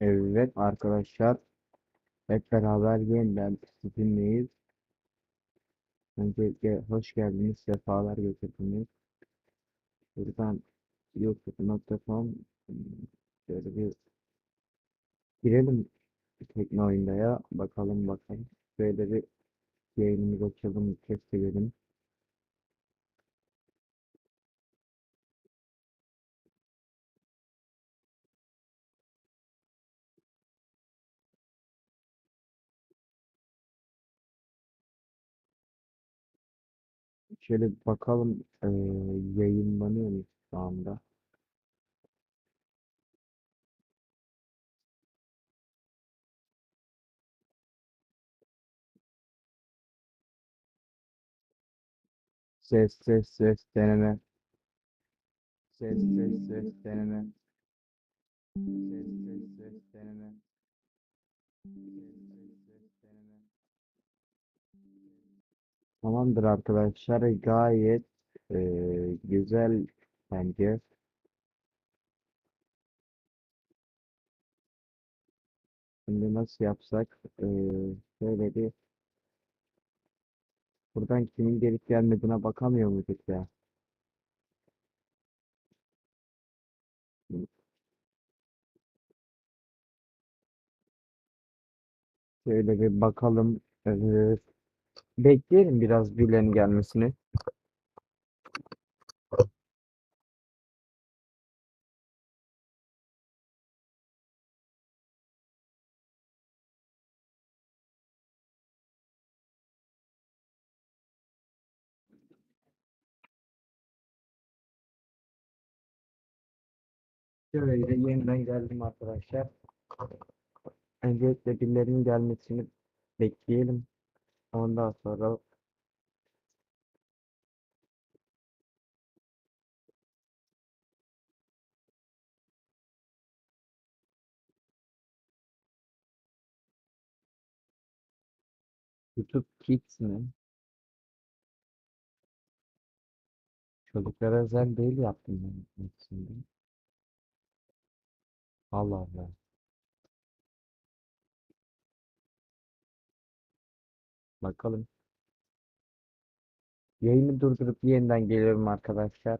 Evet arkadaşlar hep beraber yeniden sizinleyiz. Öncelikle hoş geldiniz, sefalar getirdiniz. Buradan youtube.com şöyle bir girelim tekne oyunda ya bakalım bakalım. Böyle bir yayınımızı açalım, test edelim. Şöyle bakalım eee yayınlanıyor mu şu anda? Ses ses ses deneme. Ses ses ses deneme. Ses ses ses deneme. Ses ses ses Tamamdır arkadaşlar gayet eee, güzel bence. Şimdi nasıl yapsak eee şöyle bir buradan kimin gelip gelmediğine bakamıyor muyduk ya? Şöyle bir bakalım. Eee, bekleyelim biraz birilerinin gelmesini. Şöyle yeniden geldim arkadaşlar. Öncelikle birilerinin gelmesini bekleyelim. Ondan sonra YouTube Kids mi? Çocuklara özel değil yaptım ben şimdi. Allah Allah. Bakalım. Yayını durdurup yeniden geliyorum arkadaşlar.